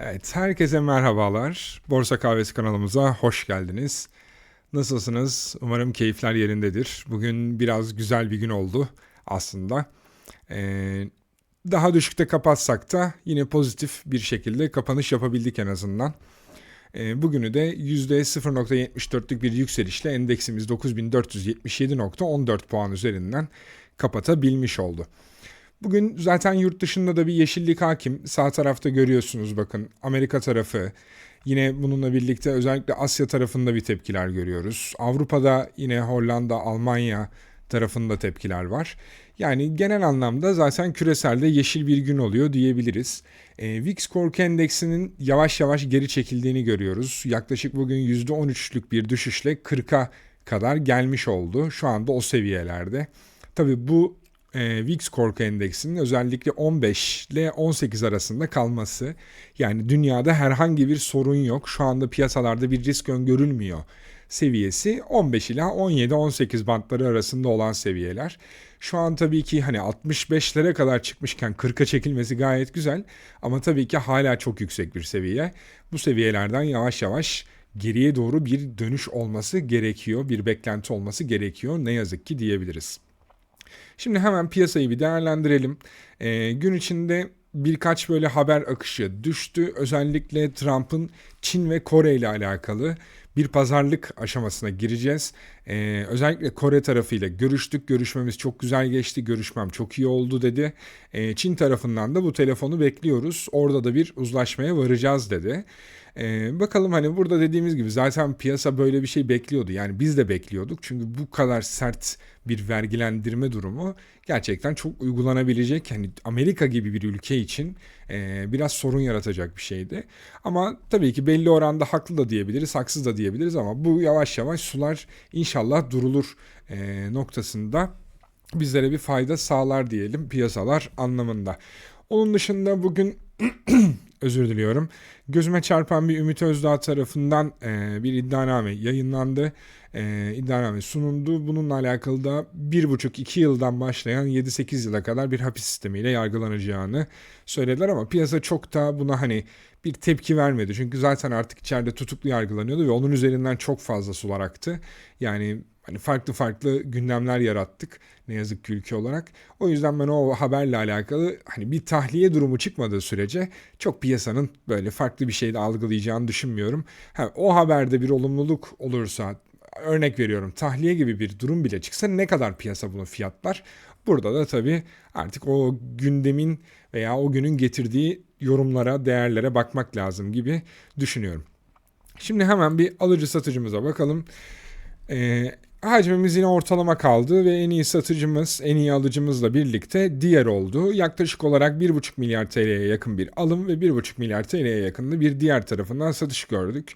Evet, herkese merhabalar. Borsa Kahvesi kanalımıza hoş geldiniz. Nasılsınız? Umarım keyifler yerindedir. Bugün biraz güzel bir gün oldu aslında. Ee, daha düşükte kapatsak da yine pozitif bir şekilde kapanış yapabildik en azından. Ee, bugünü de %0.74'lük bir yükselişle endeksimiz 9477.14 puan üzerinden kapatabilmiş oldu. Bugün zaten yurt dışında da bir yeşillik hakim. Sağ tarafta görüyorsunuz bakın Amerika tarafı. Yine bununla birlikte özellikle Asya tarafında bir tepkiler görüyoruz. Avrupa'da yine Hollanda, Almanya tarafında tepkiler var. Yani genel anlamda zaten küreselde yeşil bir gün oluyor diyebiliriz. E, VIX Korku Endeksinin yavaş yavaş geri çekildiğini görüyoruz. Yaklaşık bugün %13'lük bir düşüşle 40'a kadar gelmiş oldu. Şu anda o seviyelerde. Tabi bu e, VIX korku endeksinin özellikle 15 ile 18 arasında kalması. Yani dünyada herhangi bir sorun yok. Şu anda piyasalarda bir risk öngörülmüyor seviyesi 15 ila 17-18 bantları arasında olan seviyeler. Şu an tabii ki hani 65'lere kadar çıkmışken 40'a çekilmesi gayet güzel ama tabii ki hala çok yüksek bir seviye. Bu seviyelerden yavaş yavaş geriye doğru bir dönüş olması gerekiyor, bir beklenti olması gerekiyor ne yazık ki diyebiliriz. Şimdi hemen piyasayı bir değerlendirelim. E, gün içinde birkaç böyle haber akışı düştü. Özellikle Trump'ın Çin ve Kore ile alakalı bir pazarlık aşamasına gireceğiz. Ee, özellikle Kore tarafıyla görüştük. Görüşmemiz çok güzel geçti. Görüşmem çok iyi oldu dedi. Ee, Çin tarafından da bu telefonu bekliyoruz. Orada da bir uzlaşmaya varacağız dedi. Ee, bakalım hani burada dediğimiz gibi zaten piyasa böyle bir şey bekliyordu. Yani biz de bekliyorduk. Çünkü bu kadar sert bir vergilendirme durumu gerçekten çok uygulanabilecek. Hani Amerika gibi bir ülke için e, biraz sorun yaratacak bir şeydi. Ama tabii ki belli oranda haklı da diyebiliriz, haksız da diyebiliriz ama bu yavaş yavaş sular inşallah durulur e, noktasında bizlere bir fayda sağlar diyelim piyasalar anlamında. Onun dışında bugün özür diliyorum. Gözüme çarpan bir Ümit Özdağ tarafından e, bir iddianame yayınlandı. E, iddianame sunuldu. Bununla alakalı da 1,5-2 yıldan başlayan 7-8 yıla kadar bir hapis sistemiyle yargılanacağını söylediler ama piyasa çok da buna hani bir tepki vermedi. Çünkü zaten artık içeride tutuklu yargılanıyordu ve onun üzerinden çok fazla sular aktı. Yani Hani farklı farklı gündemler yarattık ne yazık ki ülke olarak. O yüzden ben o haberle alakalı hani bir tahliye durumu çıkmadığı sürece çok piyasanın böyle farklı bir şeyde algılayacağını düşünmüyorum. Ha, o haberde bir olumluluk olursa örnek veriyorum tahliye gibi bir durum bile çıksa ne kadar piyasa bunu fiyatlar? Burada da tabii artık o gündemin veya o günün getirdiği yorumlara, değerlere bakmak lazım gibi düşünüyorum. Şimdi hemen bir alıcı satıcımıza bakalım. Ee, Hacmimiz yine ortalama kaldı ve en iyi satıcımız, en iyi alıcımızla birlikte diğer oldu. Yaklaşık olarak 1,5 milyar TL'ye yakın bir alım ve 1,5 milyar TL'ye yakın bir diğer tarafından satış gördük.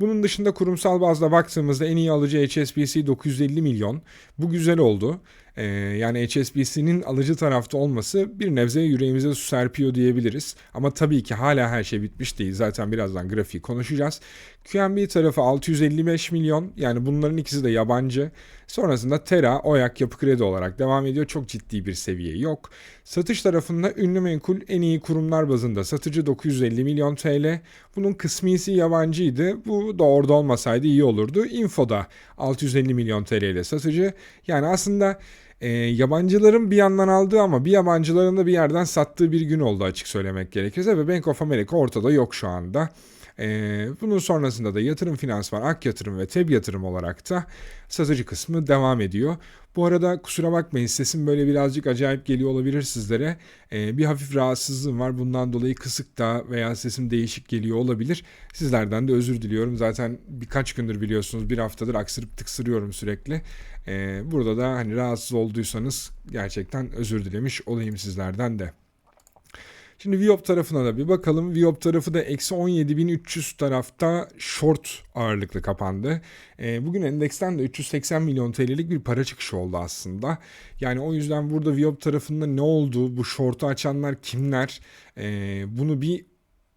Bunun dışında kurumsal bazda baktığımızda en iyi alıcı HSBC 950 milyon. Bu güzel oldu. Ee, yani HSBC'nin alıcı tarafta olması bir nebze yüreğimize su serpiyor diyebiliriz. Ama tabii ki hala her şey bitmiş değil. Zaten birazdan grafiği konuşacağız. QNB tarafı 655 milyon. Yani bunların ikisi de yabancı. Sonrasında Tera, Oyak, Yapı Kredi olarak devam ediyor. Çok ciddi bir seviye yok. Satış tarafında ünlü menkul en iyi kurumlar bazında satıcı 950 milyon TL. Bunun kısmisi yabancıydı. Bu da orada olmasaydı iyi olurdu. Info'da 650 milyon TL ile satıcı. Yani aslında e, yabancıların bir yandan aldığı ama bir yabancıların da bir yerden sattığı bir gün oldu açık söylemek gerekirse ve Bank of America ortada yok şu anda. Ee, bunun sonrasında da yatırım finans var, ak yatırım ve teb yatırım olarak da satıcı kısmı devam ediyor. Bu arada kusura bakmayın sesim böyle birazcık acayip geliyor olabilir sizlere. Ee, bir hafif rahatsızlığım var. Bundan dolayı kısık da veya sesim değişik geliyor olabilir. Sizlerden de özür diliyorum. Zaten birkaç gündür biliyorsunuz bir haftadır aksırıp tıksırıyorum sürekli. Ee, burada da hani rahatsız olduysanız gerçekten özür dilemiş olayım sizlerden de. Şimdi Viop tarafına da bir bakalım. Viop tarafı da eksi 17.300 tarafta short ağırlıklı kapandı. E, bugün endeksten de 380 milyon TL'lik bir para çıkışı oldu aslında. Yani o yüzden burada Viop tarafında ne oldu? Bu short'u açanlar kimler? E, bunu bir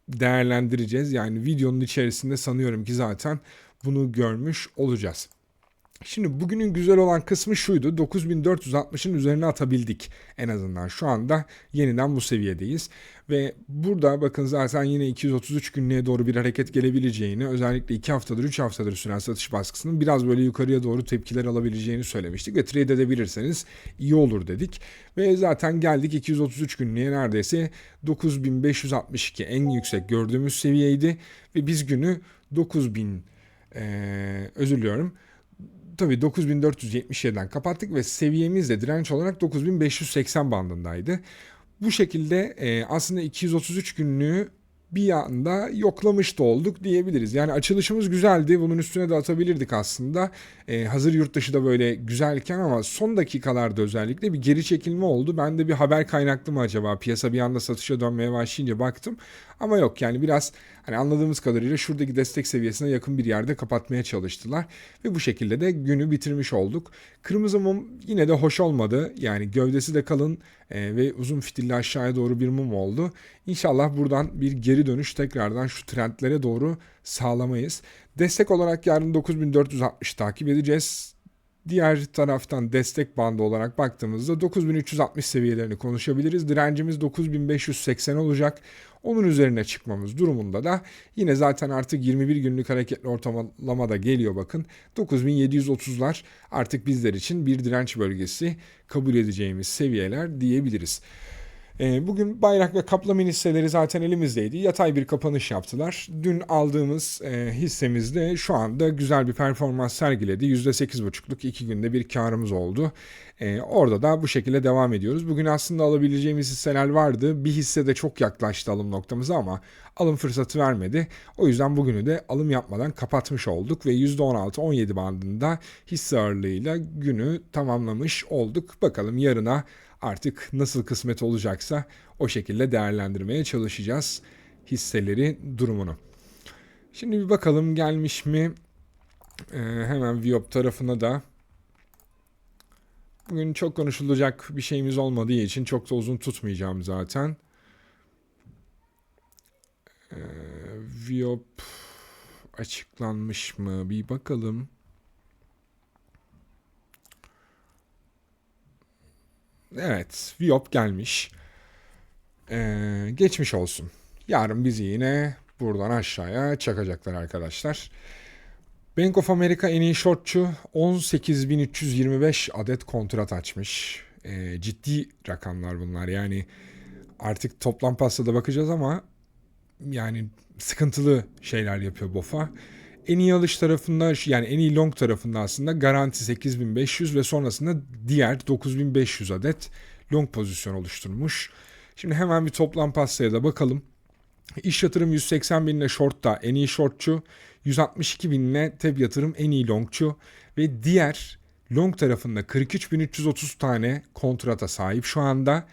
değerlendireceğiz. Yani videonun içerisinde sanıyorum ki zaten bunu görmüş olacağız. Şimdi bugünün güzel olan kısmı şuydu. 9460'ın üzerine atabildik en azından. Şu anda yeniden bu seviyedeyiz. Ve burada bakın zaten yine 233 günlüğe doğru bir hareket gelebileceğini özellikle 2 haftadır 3 haftadır süren satış baskısının biraz böyle yukarıya doğru tepkiler alabileceğini söylemiştik. Ve trade edebilirseniz iyi olur dedik. Ve zaten geldik 233 günlüğe neredeyse 9562 en yüksek gördüğümüz seviyeydi. Ve biz günü 9000 ee, özür diliyorum tabii 9477'den kapattık ve seviyemiz de direnç olarak 9580 bandındaydı. Bu şekilde e, aslında 233 günlüğü bir anda yoklamış da olduk diyebiliriz. Yani açılışımız güzeldi. Bunun üstüne de atabilirdik aslında. Ee, hazır yurt dışı da böyle güzelken ama son dakikalarda özellikle bir geri çekilme oldu. Ben de bir haber kaynaklı mı acaba? Piyasa bir anda satışa dönmeye başlayınca baktım. Ama yok yani biraz hani anladığımız kadarıyla şuradaki destek seviyesine yakın bir yerde kapatmaya çalıştılar. Ve bu şekilde de günü bitirmiş olduk. Kırmızı mum yine de hoş olmadı. Yani gövdesi de kalın e, ve uzun fitilli aşağıya doğru bir mum oldu. İnşallah buradan bir geri dönüş tekrardan şu trendlere doğru sağlamayız. Destek olarak yarın 9460 takip edeceğiz. Diğer taraftan destek bandı olarak baktığımızda 9360 seviyelerini konuşabiliriz. Direncimiz 9580 olacak. Onun üzerine çıkmamız durumunda da yine zaten artık 21 günlük hareketli ortalama da geliyor bakın. 9730'lar artık bizler için bir direnç bölgesi kabul edeceğimiz seviyeler diyebiliriz. Ee, bugün bayrak ve kaplama hisseleri zaten elimizdeydi. Yatay bir kapanış yaptılar. Dün aldığımız e, hissemizde şu anda güzel bir performans sergiledi. %8,5'luk iki günde bir karımız oldu. Ee, orada da bu şekilde devam ediyoruz. Bugün aslında alabileceğimiz hisseler vardı. Bir hisse de çok yaklaştı alım noktamıza ama alım fırsatı vermedi. O yüzden bugünü de alım yapmadan kapatmış olduk ve %16-17 bandında hisse ağırlığıyla günü tamamlamış olduk. Bakalım yarına artık nasıl kısmet olacaksa o şekilde değerlendirmeye çalışacağız hisseleri durumunu. Şimdi bir bakalım gelmiş mi? Ee, hemen Viop tarafına da Bugün çok konuşulacak bir şeyimiz olmadığı için çok da uzun tutmayacağım zaten. Ee, Viop açıklanmış mı? Bir bakalım. Evet, Viop gelmiş. Ee, geçmiş olsun. Yarın bizi yine buradan aşağıya çakacaklar arkadaşlar. Bank of America en iyi shortçu 18.325 adet kontrat açmış. Ee, ciddi rakamlar bunlar. Yani artık toplam pastada bakacağız ama yani sıkıntılı şeyler yapıyor BOFA. En iyi alış tarafında yani en iyi long tarafında aslında garanti 8500 ve sonrasında diğer 9500 adet long pozisyon oluşturmuş. Şimdi hemen bir toplam pastaya da bakalım. İş yatırım 180 binle shortta en iyi shortçu. 162 binle teb yatırım en iyi longçu. Ve diğer long tarafında 43.330 tane kontrata sahip şu anda.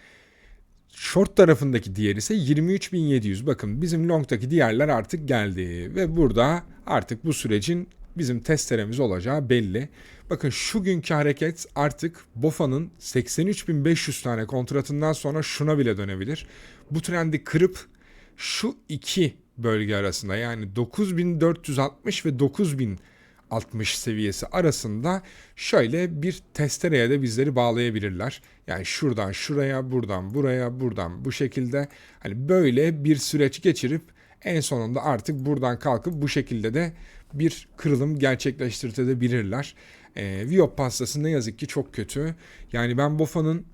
Short tarafındaki diğer ise 23.700. Bakın bizim long'taki diğerler artık geldi. Ve burada artık bu sürecin bizim testeremiz olacağı belli. Bakın şu günkü hareket artık BOFA'nın 83.500 tane kontratından sonra şuna bile dönebilir. Bu trendi kırıp şu iki bölge arasında yani 9460 ve 9060 seviyesi arasında şöyle bir testereye de bizleri bağlayabilirler. Yani şuradan şuraya, buradan buraya, buradan bu şekilde hani böyle bir süreç geçirip en sonunda artık buradan kalkıp bu şekilde de bir kırılım gerçekleştirebilirler. E, Viop pastası ne yazık ki çok kötü. Yani ben BOFA'nın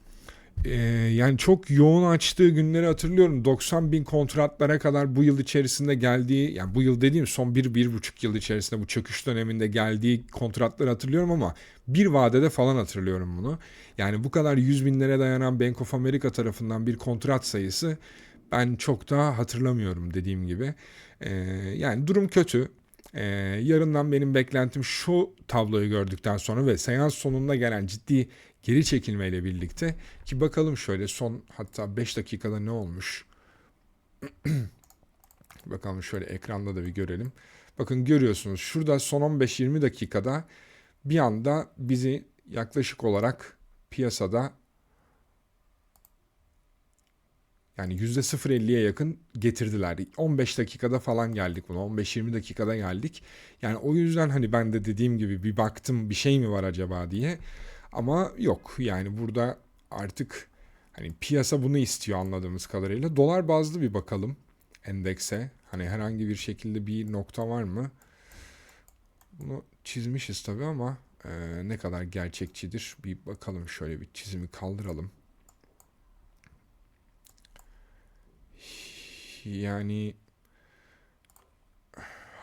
ee, yani çok yoğun açtığı günleri hatırlıyorum. 90 bin kontratlara kadar bu yıl içerisinde geldiği, yani bu yıl dediğim son bir, bir buçuk yıl içerisinde bu çöküş döneminde geldiği kontratları hatırlıyorum ama bir vadede falan hatırlıyorum bunu. Yani bu kadar 100 binlere dayanan Bank of America tarafından bir kontrat sayısı ben çok da hatırlamıyorum dediğim gibi. Ee, yani durum kötü. Ee, yarından benim beklentim şu tabloyu gördükten sonra ve seans sonunda gelen ciddi geri çekilmeyle birlikte ki bakalım şöyle son hatta 5 dakikada ne olmuş. bakalım şöyle ekranda da bir görelim. Bakın görüyorsunuz şurada son 15-20 dakikada bir anda bizi yaklaşık olarak piyasada Yani %0.50'ye yakın getirdiler. 15 dakikada falan geldik buna. 15-20 dakikada geldik. Yani o yüzden hani ben de dediğim gibi bir baktım bir şey mi var acaba diye. Ama yok. Yani burada artık hani piyasa bunu istiyor anladığımız kadarıyla. Dolar bazlı bir bakalım endekse. Hani herhangi bir şekilde bir nokta var mı? Bunu çizmişiz tabii ama e, ne kadar gerçekçidir bir bakalım şöyle bir çizimi kaldıralım. Yani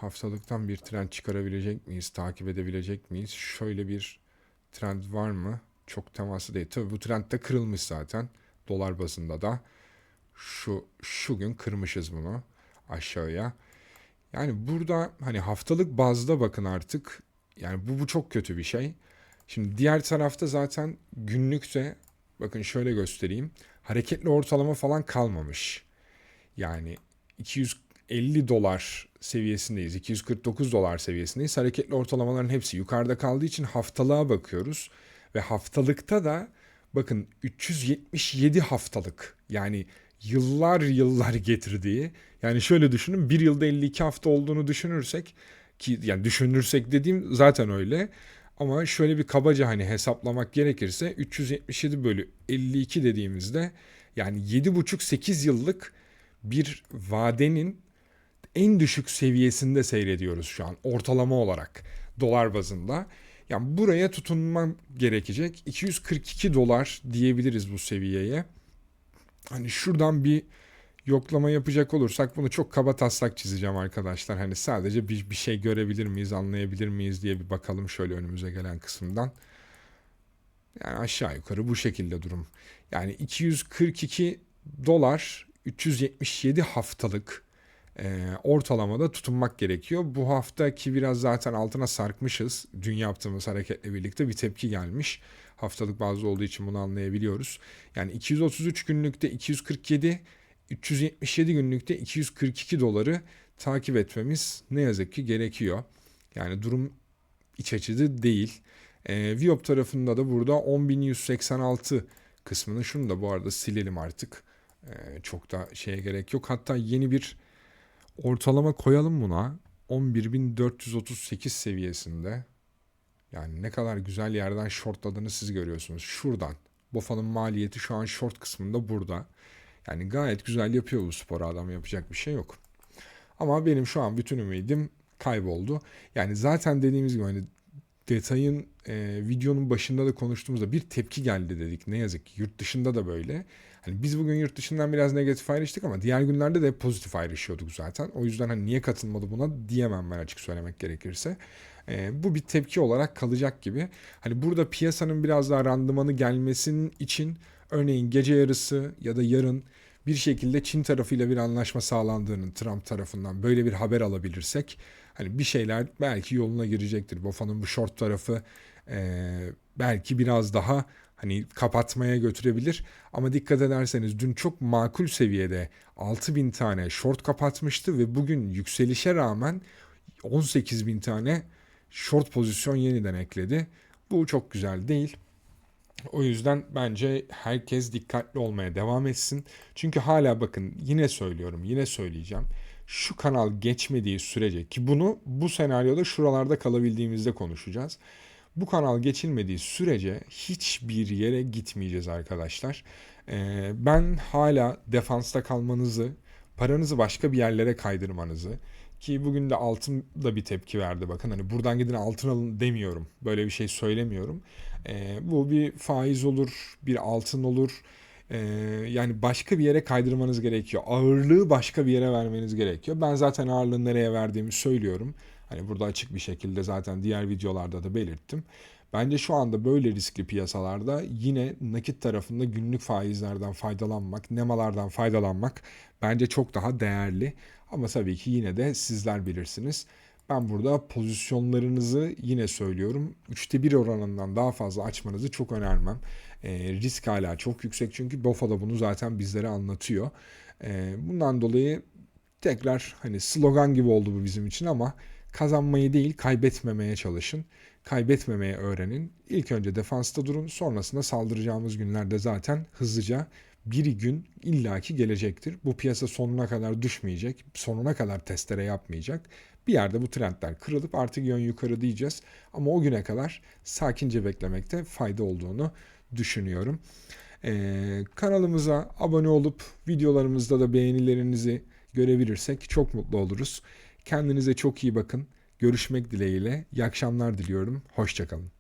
haftalıktan bir trend çıkarabilecek miyiz? Takip edebilecek miyiz? Şöyle bir trend var mı? Çok teması değil. Tabii bu trend de kırılmış zaten. Dolar bazında da. Şu, şu gün kırmışız bunu aşağıya. Yani burada hani haftalık bazda bakın artık. Yani bu, bu çok kötü bir şey. Şimdi diğer tarafta zaten günlükte bakın şöyle göstereyim. Hareketli ortalama falan kalmamış. Yani 250 dolar seviyesindeyiz. 249 dolar seviyesindeyiz. Hareketli ortalamaların hepsi yukarıda kaldığı için haftalığa bakıyoruz. Ve haftalıkta da bakın 377 haftalık. Yani yıllar yıllar getirdiği. Yani şöyle düşünün bir yılda 52 hafta olduğunu düşünürsek ki yani düşünürsek dediğim zaten öyle. Ama şöyle bir kabaca hani hesaplamak gerekirse 377 bölü 52 dediğimizde yani 7,5-8 yıllık bir vadenin en düşük seviyesinde seyrediyoruz şu an ortalama olarak dolar bazında. Yani buraya tutunmam gerekecek. 242 dolar diyebiliriz bu seviyeye. Hani şuradan bir yoklama yapacak olursak bunu çok kaba taslak çizeceğim arkadaşlar. Hani sadece bir, bir şey görebilir miyiz, anlayabilir miyiz diye bir bakalım şöyle önümüze gelen kısımdan. Yani aşağı yukarı bu şekilde durum. Yani 242 dolar 377 haftalık e, ortalamada tutunmak gerekiyor. Bu haftaki biraz zaten altına sarkmışız. Dün yaptığımız hareketle birlikte bir tepki gelmiş. Haftalık bazı olduğu için bunu anlayabiliyoruz. Yani 233 günlükte 247, 377 günlükte 242 doları takip etmemiz ne yazık ki gerekiyor. Yani durum iç açıcı değil. E, Viop tarafında da burada 10.186 kısmını şunu da bu arada silelim artık. E, çok da şeye gerek yok. Hatta yeni bir ortalama koyalım buna. 11.438 seviyesinde. Yani ne kadar güzel yerden shortladığını siz görüyorsunuz. Şuradan. Bofa'nın maliyeti şu an short kısmında burada. Yani gayet güzel yapıyor bu spor adam yapacak bir şey yok. Ama benim şu an bütün ümidim kayboldu. Yani zaten dediğimiz gibi hani detayın e, videonun başında da konuştuğumuzda bir tepki geldi dedik. Ne yazık ki yurt dışında da böyle. Hani biz bugün yurt dışından biraz negatif ayrıştık ama diğer günlerde de pozitif ayrışıyorduk zaten. O yüzden hani niye katılmadı buna diyemem ben açık söylemek gerekirse. E, bu bir tepki olarak kalacak gibi. Hani burada piyasanın biraz daha randımanı gelmesinin için örneğin gece yarısı ya da yarın bir şekilde Çin tarafıyla bir anlaşma sağlandığının Trump tarafından böyle bir haber alabilirsek hani bir şeyler belki yoluna girecektir. BOFA'nın bu short tarafı e, belki biraz daha hani kapatmaya götürebilir. Ama dikkat ederseniz dün çok makul seviyede 6000 tane short kapatmıştı ve bugün yükselişe rağmen 18 bin tane short pozisyon yeniden ekledi. Bu çok güzel değil. O yüzden bence herkes dikkatli olmaya devam etsin. Çünkü hala bakın yine söylüyorum, yine söyleyeceğim. Şu kanal geçmediği sürece ki bunu bu senaryoda şuralarda kalabildiğimizde konuşacağız. Bu kanal geçilmediği sürece hiçbir yere gitmeyeceğiz arkadaşlar. Ee, ben hala defansta kalmanızı, paranızı başka bir yerlere kaydırmanızı ki bugün de altın da bir tepki verdi bakın hani buradan gidin altın alın demiyorum. Böyle bir şey söylemiyorum. Ee, bu bir faiz olur, bir altın olur. Ee, yani başka bir yere kaydırmanız gerekiyor. Ağırlığı başka bir yere vermeniz gerekiyor. Ben zaten ağırlığı nereye verdiğimi söylüyorum. Hani burada açık bir şekilde zaten diğer videolarda da belirttim. Bence şu anda böyle riskli piyasalarda yine nakit tarafında günlük faizlerden faydalanmak, nemalardan faydalanmak bence çok daha değerli. Ama tabii ki yine de sizler bilirsiniz. Ben burada pozisyonlarınızı yine söylüyorum. Üçte bir oranından daha fazla açmanızı çok önermem. E, risk hala çok yüksek çünkü BOFA da bunu zaten bizlere anlatıyor. E, bundan dolayı tekrar hani slogan gibi oldu bu bizim için ama kazanmayı değil kaybetmemeye çalışın. Kaybetmemeye öğrenin. İlk önce defansta durun sonrasında saldıracağımız günlerde zaten hızlıca bir gün illaki gelecektir. Bu piyasa sonuna kadar düşmeyecek, sonuna kadar testere yapmayacak. Bir yerde bu trendler kırılıp artık yön yukarı diyeceğiz. Ama o güne kadar sakince beklemekte fayda olduğunu düşünüyorum. Ee, kanalımıza abone olup videolarımızda da beğenilerinizi görebilirsek çok mutlu oluruz. Kendinize çok iyi bakın. Görüşmek dileğiyle. İyi akşamlar diliyorum. Hoşçakalın.